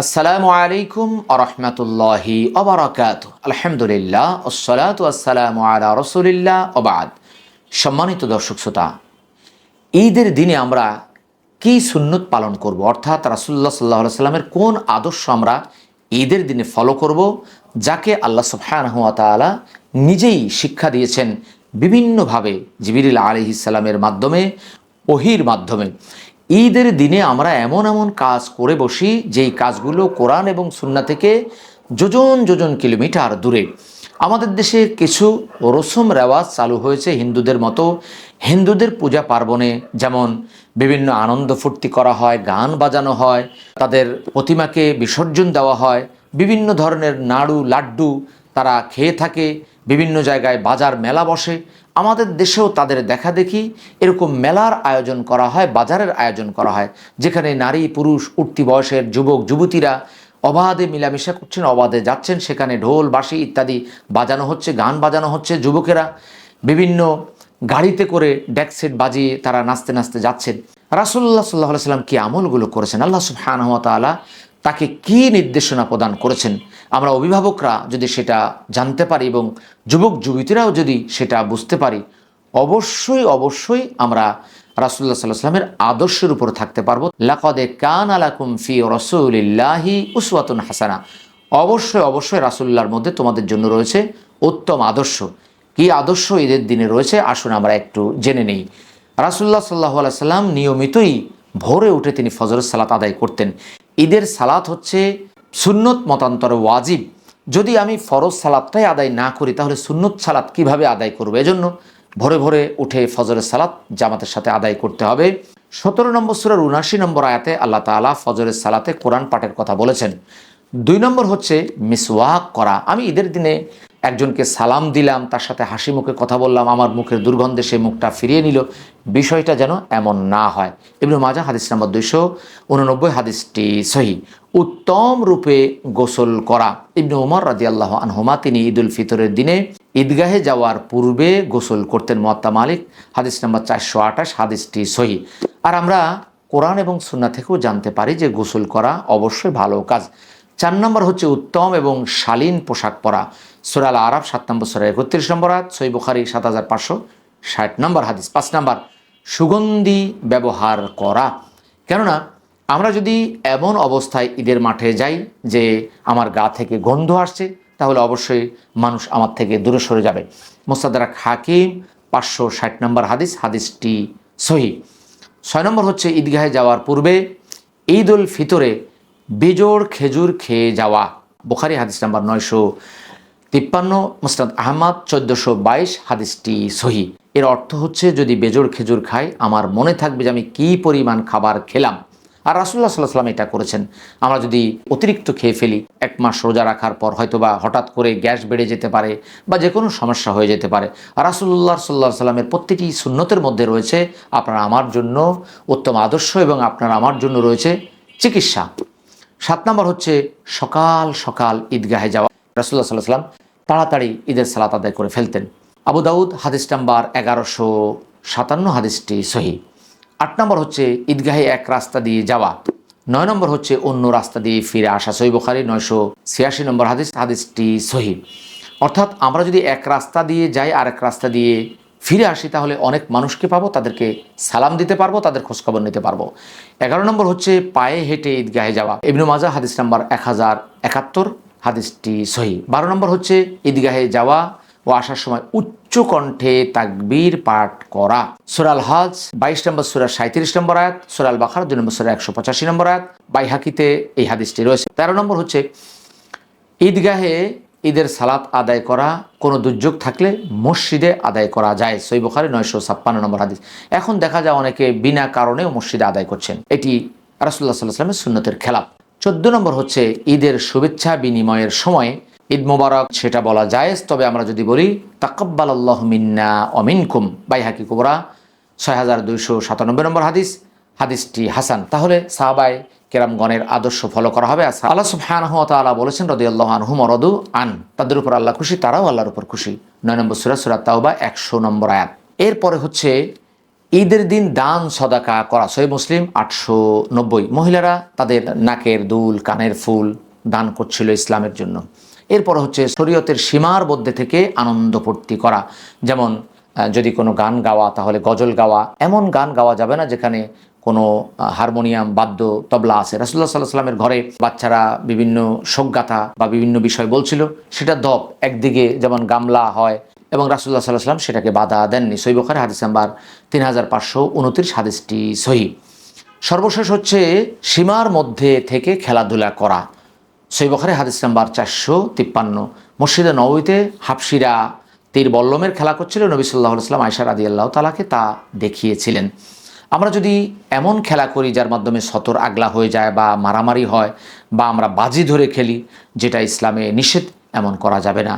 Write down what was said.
আসসালামু আলাইকুম আরহামতুল্লাহি অবরাকাত আলহামদুলিল্লাহ ওসলাত আসসালামু আলা রসুলিল্লাহ ওবাদ সম্মানিত দর্শক শ্রোতা, ঈদের দিনে আমরা কি সুন্নত পালন করব? অর্থাৎ রাসুল্লাহ সাল্লাহ সাল্লামের কোন আদর্শ আমরা ঈদের দিনে ফলো করব, যাকে আল্লাহ সুবহানাহুয়া তাআলা নিজেই শিক্ষা দিয়েছেন বিভিন্নভাবে জিবিরিল আলহিসাল্লামের মাধ্যমে, ওহির মাধ্যমে। ঈদের দিনে আমরা এমন এমন কাজ করে বসি, যেই কাজগুলো কোরআন এবং সুন্না থেকে যোজন যোজন কিলোমিটার দূরে। আমাদের দেশে কিছু রসম রেওয়াজ চালু হয়েছে হিন্দুদের মতো। হিন্দুদের পূজা পার্বণে যেমন বিভিন্ন আনন্দ ফুর্তি করা হয়, গান বাজানো হয়, তাদের প্রতিমাকে বিসর্জন দেওয়া হয়, বিভিন্ন ধরনের নাড়ু, লাড্ডু তারা খেয়ে থাকে, বিভিন্ন জায়গায় বাজার মেলা বসে। আমাদের দেশেও তাদের দেখা দেখি। এরকম মেলার আয়োজন করা হয়, বাজারের আয়োজন করা হয়, যেখানে নারী, পুরুষ, উঠতি বয়সের যুবক, যুবতীরা অবাধে মিলামিশা করছেন, অবাধে যাচ্ছেন। সেখানে ঢোল, বাঁশি ইত্যাদি বাজানো হচ্ছে, গান বাজানো হচ্ছে যুবকেরা। বিভিন্ন গাড়িতে করে ডেকসেট বাজিয়ে তারা নাচতে নাচতে যাচ্ছেন। রাসুল্লাহ সাল্লাহ সাল্লাম কি আমলগুলো করেছেন? আল্লাহ সুবহানাহু তাকে কি নির্দেশনা প্রদান করেছেন? আমরা অভিভাবকরা যদি সেটা জানতে পারি এবং যুবক যুবতীরাও যদি সেটা বুঝতে পারি, অবশ্যই অবশ্যই আমরা রাসুল্লাহ সাল্লাহ সাল্লামের আদর্শের উপর থাকতে পারব। লাকদে কান আলাকুম ফি রসুলিল্লাহি উসওয়াতুন হাসানা। অবশ্যই অবশ্যই রাসুল্লাহর মধ্যে তোমাদের জন্য রয়েছে উত্তম আদর্শ। কি আদর্শ ঈদের দিনে রয়েছে? আসুন আমরা একটু জেনে নেই। রাসুল্লাহ সাল্লাহ সাল্লাম নিয়মিতই ভোরে উঠে তিনি ফজরের সালাত আদায় করতেন। ঈদের সালাত হচ্ছে সুন্নত মতান্তর ওয়াজিব। যদি আমি ফরজ সালাদটাই আদায় না করি, তাহলে সুন্নত সালাত কীভাবে আদায় করব? এজন্য ভোরে ভোরে উঠে ফজরের সালাত জামাতের সাথে আদায় করতে হবে। সতেরো নম্বর সুরার উনাশি নম্বর আয়াতে আল্লাহ তালা ফজরের সালাতে কোরআন পাঠের কথা বলেছেন। দুই নম্বর হচ্ছে মিসওয়াক করা। আমি ঈদের দিনে একজনকে সালাম দিলাম, তার সাথে হাসি মুখে কথা বললাম, আমার মুখের দুর্গন্ধে সে মুখটা ফিরিয়ে নিল। বিষয়টা যেন এমন না হয়। ইবনু মাজা হাদিস নাম্বার দুইশো উননব্বই, হাদিসটি সহি। উত্তম রূপে গোসল করা। ইবনু উমর রাজি আল্লাহ আনহুমা, তিনি ঈদুল ফিতরের দিনে ঈদগাহে যাওয়ার পূর্বে গোসল করতেন মোয়াত্তা মালিক। হাদিস নাম্বার চারশো আঠাশ, হাদিসটি সহি। আর আমরা কোরআন এবং সুন্না থেকেও জানতে পারি যে গোসল করা অবশ্যই ভালো কাজ। চার নম্বর হচ্ছে উত্তম এবং শালীন পোশাক পরা। সুরাল আরব সাত নম্বর, সুরা একত্রিশ নম্বর হাত সই বুখারি সাত হাজার পাঁচশো ষাট নম্বর হাদিস। পাঁচ নম্বর, সুগন্ধি ব্যবহার করা। কেননা, আমরা যদি এমন অবস্থায় ঈদের মাঠে যাই যে আমার গা থেকে গন্ধ আসছে, তাহলে অবশ্যই মানুষ আমার থেকে দূরে সরে যাবে। মোস্তাদারাক হাকিম, পাঁচশো ষাট নম্বর হাদিস, হাদিসটি সহি ছয় নম্বর হচ্ছে ঈদগাহে যাওয়ার পূর্বে ঈদ উল ফিতরে বেজোড় খেজুর খেয়ে যাওয়া। বোখারি হাদিস নাম্বার নয়শো তিপ্পান্ন মুস্তাদ আহমদ চোদ্দোশো বাইশ, হাদিসটি সহি। এর অর্থ হচ্ছে, যদি বেজোড় খেজুর খাই, আমার মনে থাকবে যে আমি কী পরিমাণ খাবার খেলাম। আর রাসুল্লাহ সাল্লাহ সাল্লাম এটা করেছেন। আমরা যদি অতিরিক্ত খেয়ে ফেলি, এক মাস রোজা রাখার পর হয়তোবা হঠাৎ করে গ্যাস বেড়ে যেতে পারে বা যে কোনো সমস্যা হয়ে যেতে পারে। রাসুল্লাহ সাল্লাহ সাল্লামের প্রতিটি সুন্নতের মধ্যে রয়েছে, আপনার আমার জন্য উত্তম আদর্শ এবং আপনার আমার জন্য রয়েছে চিকিৎসা। সাত নম্বর হচ্ছে সকাল সকাল ঈদগাহে যাওয়া। রাসুল্লাহ সাল্লাহ সাল্লাম তাড়াতাড়ি ঈদের সালাত আদায় করে ফেলতেন। আবু দাউদ হাদিস নাম্বার এগারোশো সাতান্ন, হাদিসটি সহি। আট নম্বর হচ্ছে ঈদগাহে এক রাস্তা দিয়ে যাওয়া। নয় নম্বর হচ্ছে অন্য রাস্তা দিয়ে ফিরে আসা। সহি বুখারি নয়শো ছিয়াশি নম্বর হাদিস, হাদিসটি সহি। অর্থাৎ আমরা যদি এক রাস্তা দিয়ে যাই আর এক রাস্তা দিয়ে ফিরে আসি, তাহলে অনেক মানুষকে পাবো, তাদেরকে সালাম দিতে পারব, তাদের খোঁজখবর নিতে পারব। এগারো নম্বর হচ্ছে পায়ে হেঁটে ঈদগাহে যাওয়া। ইবনু মাজা, হাদিস নাম্বার এক হাজার একাত্তর, হাদিসটি সহি। বারো নম্বর হচ্ছে ঈদগাহে যাওয়া ও আসার সময় উচ্চ কণ্ঠে তাকবীর পাঠ করা। সুরাল হজ বাইশ নম্বর সুরা সাঁত্রিশ নম্বর আয়াত সুরাল বাখার দুই নম্বর সুরা, একশো পঁচাশি নম্বর আয়াত, বাইহাকিতে এই হাদিসটি রয়েছে। তেরো নম্বর হচ্ছে ঈদগাহে ঈদের সালাত আদায় করা, কোনো দুর্যোগ থাকলে মসজিদে আদায় করা যায়। সই বুখারি নয়শো ছাপ্পান্ন নম্বর হাদিস। এখন দেখা যায় অনেকে বিনা কারণেও মসজিদে আদায় করছেন। এটি রাসুল্লাহ সাল্লাহ সাল্লামের সুন্নতের খেলাপ। চোদ্দ নম্বর হচ্ছে ঈদের শুভেচ্ছা বিনিময়ের সময়। ঈদ মোবারক, সেটা বলা যায় তবে আমরা যদি বলি তাকব্বাল আল্লাহ মিন্না অমিনকুম বাই হাকি কুবরা, ছয় হাজার দুইশো সাতানব্বই নম্বর হাদিস। হাদিসটি হাসান। তাহলে সাহাবাই কেরামগণের আদর্শ ফলো করা হবে। আর আল্লাহ সুবহানাহু ওয়া তাআলা বলেছেন রাদিয়াল্লাহু আনহুম রদু আন। তাদের উপর আল্লাহ খুশি, তারাও আল্লাহর উপর খুশি। নয় নম্বর সূরা সূরা তাওবা, একশো নম্বর আয়াত। এরপরে হচ্ছে ঈদের দিন দান, সদাকা করা। সই মুসলিম আটশো নব্বই। মহিলারা তাদের নাকের দুল, কানের ফুল দান করছিল ইসলামের জন্য। এরপর হচ্ছে শরীয়তের সীমার মধ্যে থেকে আনন্দ ফুর্তি করা। যেমন যদি কোনো গান গাওয়া, তাহলে গজল গাওয়া। এমন গান গাওয়া যাবে না যেখানে কোনো হারমোনিয়াম, বাদ্য, তবলা আছে। রাসুল্লাহ সাল্লাহ সাল্লামের ঘরে বাচ্চারা বিভিন্ন শোকগাথা বা বিভিন্ন বিষয় বলছিল। সেটা দপ, একদিকে যেমন গামলা হয় এবং রাসুল্লাহ সাল্লাহ সাল্লাম সেটাকে বাধা দেননি। সৈবখারে হাদিস নাম্বার তিন হাজার পাঁচশো উনত্রিশ, হাদিসটি সহি সর্বশেষ হচ্ছে সীমার মধ্যে থেকে খেলাধুলা করা। সৈবখারে হাদিস নাম্বার চারশো তিপ্পান্ন, মসজিদে নবীতে হাফসিরা তীর বল্লমের খেলা করছিল। নবী সাল্লাহ সাল্লাম আয়সা রাদি আল্লাহ তালাকে তা দেখিয়েছিলেন। আমরা যদি এমন খেলা করি যার মাধ্যমে সতর আগলা হয়ে যায় বা মারামারি হয় বা আমরা বাজি ধরে খেলি, যেটা ইসলামে নিষেধ, এমন করা যাবে না।